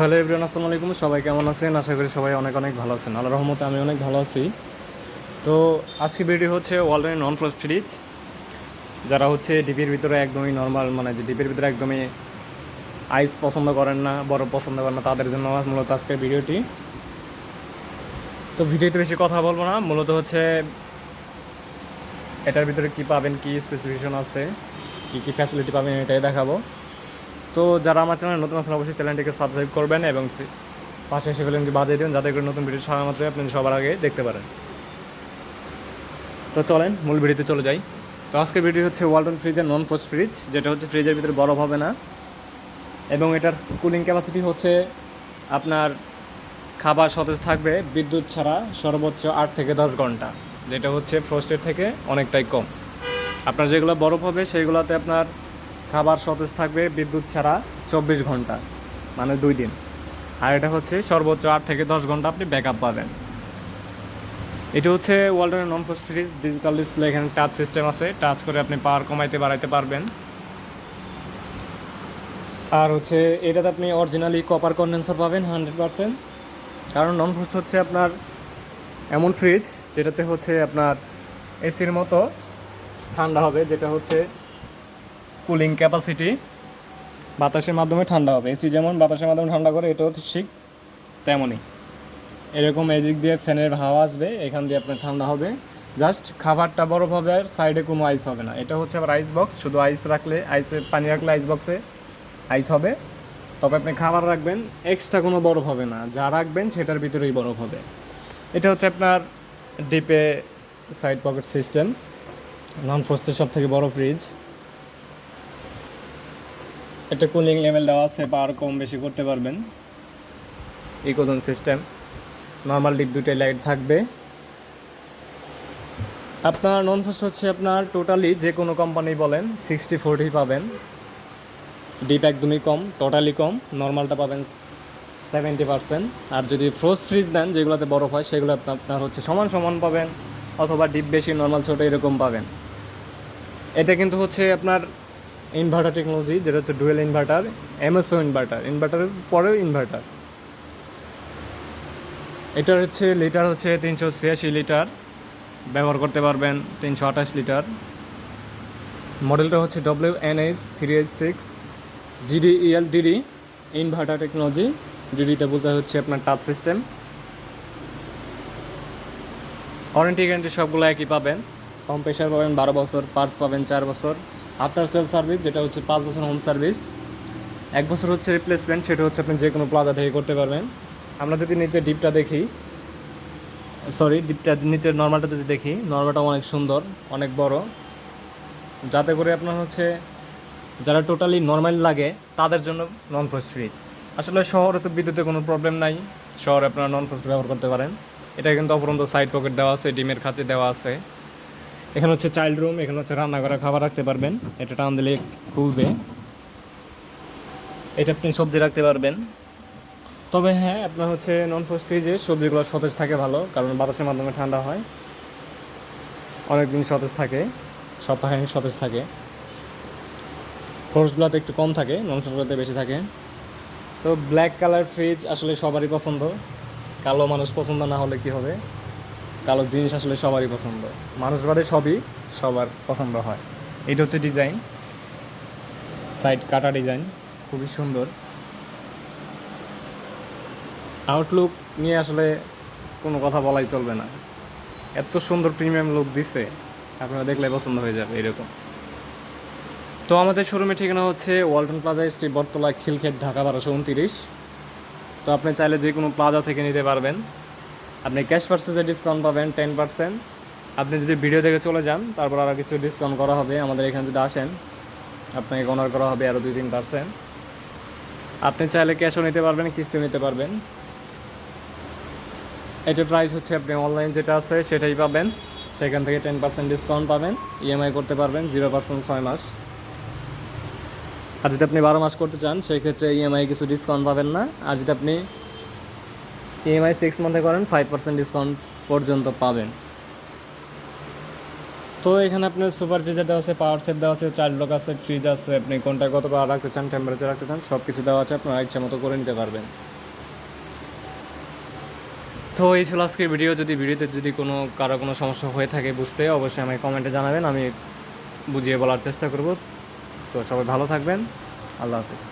Hello everyone, আসসালামু আলাইকুম। সবাই কেমন আছেন? আশা করি সবাই অনেক অনেক ভালো আছেন। আল্লাহ রহমতে আমি অনেক ভালো আছি। তো আজকে ভিডিও হচ্ছে ওয়ালডেন নন ফ্রস্ট ফ্রিজ যারা হচ্ছে ডিপির ভিতরে একদমই নর্মাল মানে যে ডিপির ভিতরে একদমই আইস পছন্দ করেন না, বরফ পছন্দ করেন না, তাদের জন্য মূলত আজকের ভিডিওটি। তো ভিডিওতে বেশি কথা বলব না, মূলত হচ্ছে এটার ভিতরে কি পাবেন, কি স্পেসিফিকেশন আছে, কি কি ফ্যাসিলিটি পাবেন, এটাই দেখাবো। তো যারা আমার চ্যানেল নতুন আছেন, অবশ্যই চ্যানেলটিকে সাবস্ক্রাইব করবেন এবং পাশে এসে ফেলেন বাজিয়ে দেবেন, যাতে করে নতুন ভিডিও সারা মাত্রই আপনি সবার আগে দেখতে পারেন। তো চলেন, মূল ভিডিওতে চলে যাই। তো আজকের ভিডিও হচ্ছে ওয়ালটন ফ্রিজের নন ফ্রস্ট ফ্রিজ যেটা হচ্ছে ফ্রিজের ভিতরে বরফ হবে না। এবং এটার কুলিং ক্যাপাসিটি হচ্ছে আপনার খাবার সতেজ থাকবে, বিদ্যুৎ ছাড়া সর্বোচ্চ আট থেকে দশ ঘণ্টা, যেটা হচ্ছে ফ্রস্টের থেকে অনেকটাই কম। আপনার যেগুলো বরফ হবে সেইগুলোতে আপনার খাবার সতেজ থাকবে, বিদ্যুৎ ছাড়া চব্বিশ ঘণ্টা মানে দুই দিন। আর এটা হচ্ছে সর্বোচ্চ আট থেকে দশ ঘণ্টা আপনি ব্যাকআপ পাবেন। এটা হচ্ছে ওয়ালটনের non frost fridge digital display এখানে টাচ সিস্টেম আছে। টাচ করে আপনি পাওয়ার কমাইতে, বাড়াইতে পারবেন। আর হচ্ছে, এটাতে আপনি অরিজিনালি কপার কন্ডেন্সার পাবেন হান্ড্রেড পারসেন্ট কারণ নন ফ্রস্ট হচ্ছে আপনার এমন ফ্রিজ যেটাতে হচ্ছে আপনার এসির মতো ঠান্ডা হবে, যেটা হচ্ছে কুলিং ক্যাপাসিটি বাতাসের মাধ্যমে ঠান্ডা হবে। এসি যেমন বাতাসের মাধ্যমে ঠান্ডা করে, এটাও ঠিক তেমনই। এরকম এদিক দিয়ে ফ্যানের হাওয়া আসবে, এখান দিয়ে আপনার ঠান্ডা হবে। জাস্ট খাবারটা বরফ হবে আর সাইডে কোনো আইস হবে না। এটা হচ্ছে আবার আইস বক্স শুধু আইস রাখলে আইসে পানি রাখলে আইস বক্সে আইস হবে। তবে আপনি খাবার রাখবেন এক্সট্রা কোনো বরফ হবে না। যা রাখবেন, সেটার ভিতরেই বরফ হবে। এটা হচ্ছে আপনার ডিপে সাইড পকেট সিস্টেম নন ফ্রস্টের সব থেকে বড় ফ্রিজ একটা কুলিং লেভেল দেওয়া আছে পাওয়ার কম বেশি করতে পারবেন। ইকোজন সিস্টেম নর্মাল ডিপ দুটাই লাইট থাকবে। আপনার নন ফ্রস্ট হচ্ছে আপনার টোটালি যে কোনো কোম্পানি বলেন সিক্সটি ফোরটি পাবেন। ডিপ একদমই কম টোটালি কম নর্মালটা পাবেন সেভেন্টি পার্সেন্ট আর যদি ফ্রোজ ফ্রিজ দেন, যেগুলোতে বরফ হয় সেগুলো আপনার হচ্ছে সমান সমান পাবেন, অথবা ডিপ বেশি নর্মাল ছোটো এরকম পাবেন। এটা কিন্তু হচ্ছে আপনার ইনভার্টার টেকনোলজি যেটা হচ্ছে ডুয়েল ইনভার্টার এমএসও ইনভার্টার ইনভার্টারের পরেও ইনভার্টার এটার হচ্ছে লিটার হচ্ছে তিনশো ছিয়াশি লিটার ব্যবহার করতে পারবেন তিনশো আঠাশ লিটার মডেলটা হচ্ছে W N H three H six GDEL DD inverter technology ডিডিতে বলতে হচ্ছে আপনার টাচ সিস্টেম ওয়ারেন্টি গ্যারেন্টি সবগুলো একই পাবেন, কম প্রেশার পাবেন, বারো বছর পার্টস পাবেন, চার বছর। আফটার সেল সার্ভিস যেটা হচ্ছে পাঁচ বছর হোম সার্ভিস এক বছর হচ্ছে রিপ্লেসমেন্ট সেটা হচ্ছে আপনি যে কোনো প্লাজা থেকে করতে পারবেন। আমরা যদি নিচে ডিপটা দেখি সরি ডিপটা নিচের নর্মালটা যদি দেখি নর্মালটা অনেক সুন্দর, অনেক বড়। যাতে করে আপনার হচ্ছে যারা টোটালি নর্মাল লাগে, তাদের জন্য নন ফ্রস্ট ফ্রিজ আসলে শহরে তো বিদ্যুতের কোনো প্রবলেম নাই, শহরে আপনারা নন ফ্রস্ট ব্যবহার করতে পারেন। এটা কিন্তু অপরন্ত সাইড পকেট দেওয়া আছে, ডিমের খাঁচি দেওয়া আছে। এখানে হচ্ছে চাইল্ড রুম, এখানে হচ্ছে রান্নাঘরে খাবার রাখতে পারবেন। এটা টান দিলে খুলবে। এটা আপনি সবজি রাখতে পারবেন। তবে হ্যাঁ আপনার হচ্ছে নন ফ্রস্ট ফ্রিজে সবজিগুলো সতেজ থাকে ভালো, কারণ বাতাসের মাধ্যমে ঠান্ডা হয়। অনেক দিন সতেজ থাকে, সপ্তাহে সতেজ থাকে। ফোর্সগুলোতে একটু কম থাকে নন ফ্রস্টগুলোতে বেশি থাকে। তো ব্ল্যাক কালার ফ্রিজ আসলে সবারই পছন্দ। কালো মানুষ পছন্দ না হলে কি হবে? কালো জিনিস আসলে সবারই পছন্দ। মানুষ বাদে সবই সবার পছন্দ হয়। এটা হচ্ছে ডিজাইন সাইড কাটা ডিজাইন খুবই সুন্দর। আউটলুক নিয়ে আসলে কোনো কথা বলাই চলবে না। এত সুন্দর প্রিমিয়াম লুক দিছে, আপনারা দেখলে পছন্দ হয়ে যাবে এরকম। তো আমাদের শোরুমের ঠিকানা হচ্ছে ওয়ালটন প্লাজা স্ট্রিট বটতলা, খিলক্ষেত, ঢাকা বারোশো উনতিরিশ। তো আপনি চাইলে যে কোনো প্লাজা থেকে নিতে পারবেন। আপনি ক্যাশ পার্সেসে ডিসকাউন্ট পাবেন টেন পার্সেন্ট আপনি যদি ভিডিও দেখে চলে যান, তারপর আরও কিছু ডিসকাউন্ট করা হবে। আমাদের এখানে যদি আসেন, আপনাকে অনার করা হবে আরও দুই তিন পার্সেন্ট আপনি চাইলে ক্যাশও নিতে পারবেন কিস্তি নিতে পারবেন। এটার প্রাইস হচ্ছে আপনি অনলাইন যেটা আছে, সেটাই পাবেন। সেখান থেকে টেন পার্সেন্ট ডিসকাউন্ট পাবেন। ইএমআই করতে পারবেন জিরো পার্সেন্ট ছয় মাস। আর যদি আপনি বারো মাস করতে চান সেই ক্ষেত্রে ইএমআই কিছু ডিসকাউন্ট পাবেন না। আর যদি আপনি ইএমআই সিক্স মান্থে করেন ফাইভ পার্সেন্ট ডিসকাউন্ট পর্যন্ত পাবেন। তো এখানে আপনার সুপার ফ্রিজার দেওয়া আছে পাওয়ার সেট দেওয়া আছে চার লোক আছে ফ্রিজ আছে আপনি কোনটা কত বার রাখতে চান টেম্পারেচার রাখতে চান সব কিছু দেওয়া আছে আপনারা ইচ্ছা মতো করে নিতে পারবেন। তো এই ছিল আজকের ভিডিও যদি ভিডিওতে যদি কোনো কারও কোনো সমস্যা হয়ে থাকে বুঝতে অবশ্যই আমাকে কমেন্টে জানাবেন আমি বুঝিয়ে বলার চেষ্টা করব। সো সবাই ভালো থাকবেন। আল্লাহ হাফিজ।